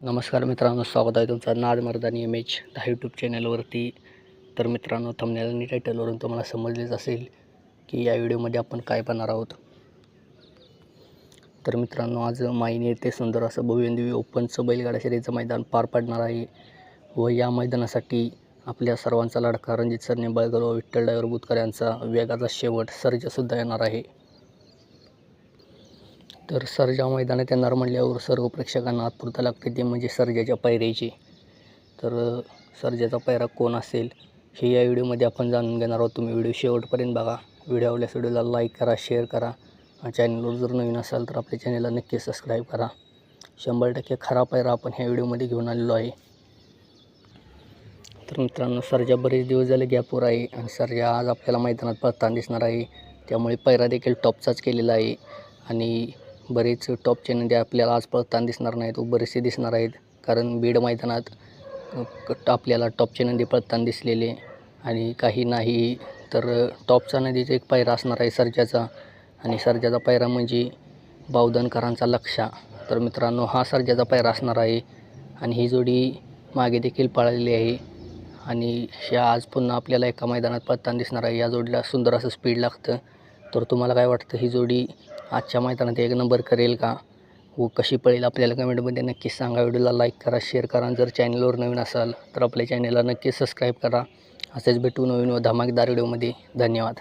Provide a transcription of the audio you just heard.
नमस्कार मित्रांनो स्वागत आहे तुमचं नाद मर्दानी एम एच ह्या यूट्यूब चॅनलवरती तर मित्रांनो थंबनेल आणि टायटलवरून तुम्हाला समजलेच असेल की या व्हिडिओमध्ये आपण काय पाहणार आहोत. तर मित्रांनो आज माईने येथे सुंदर असं भव्यदिव्य ओपनचं बैलगाडा शर्यतीचं मैदान पार पाडणार आहे व या मैदानासाठी आपल्या सर्वांचा लाडका रणजित सरने निंबाळकर व विठ्ठल डायवर बुतकर यांचा वेगाचा शेवट सर्जसुद्धा येणार आहे. तर सर्जा मैदानात येणार म्हणल्यावर सर्व प्रेक्षकांना आतुरता लागते ते म्हणजे सर्जाच्या पायऱ्याची. तर सर्जाचा पायरा कोण असेल हे या व्हिडिओमध्ये आपण जाणून घेणार आहोत. तुम्ही व्हिडिओ शेवटपर्यंत बघा. व्हिडिओ आवडल्यास व्हिडिओला लाईक करा शेअर करा चॅनलवर जर नवीन असाल तर आपल्या चॅनलला नक्की सबस्क्राईब करा. शंभर टक्के खरा पायरा आपण ह्या व्हिडिओमध्ये घेऊन आलेलो आहे. तर मित्रांनो सर्जा बरेच दिवस झाले गॅपवर आहे आणि सर्जा आज आपल्याला मैदानात पळताना दिसणार आहे. त्यामुळे पैरा देखील टॉपचाच केलेला आहे. आणि बरेच टॉपचे नद्या आपल्याला आज पळताना दिसणार नाहीत बरेचसे दिसणार आहेत. कारण बीड मैदानात आपल्याला टॉपचे नदी पळताना दिसलेले आणि काही नाही तर टॉपचा नदीचा एक पायरा असणार आहे सर्जाचा. आणि सर्जाचा पायरा म्हणजे बावधनकरांचा लक्षा तर मित्रांनो हा सर्जाचा पायरा असणार आहे. आणि ही जोडी मागे देखील पळालेली आहे. आणि ह्या आज पुन्हा आपल्याला एका मैदानात पळताना दिसणार आहे. या जोडीला सुंदर असं स्पीड लागतं. तर तुम्हाला काय वाटतं ही जोडी आजच्या मैदानात एक नंबर करेल का? व कशी पळेल आपल्याला कमेंटमध्ये नक्कीच सांगा. व्हिडिओला लाईक करा शेअर करा. जर चॅनलवर नवीन असाल तर आपल्या चॅनलला नक्कीच सबस्क्राईब करा. असेच भेटू नवीन व धमाकदार व्हिडिओमध्ये धन्यवाद.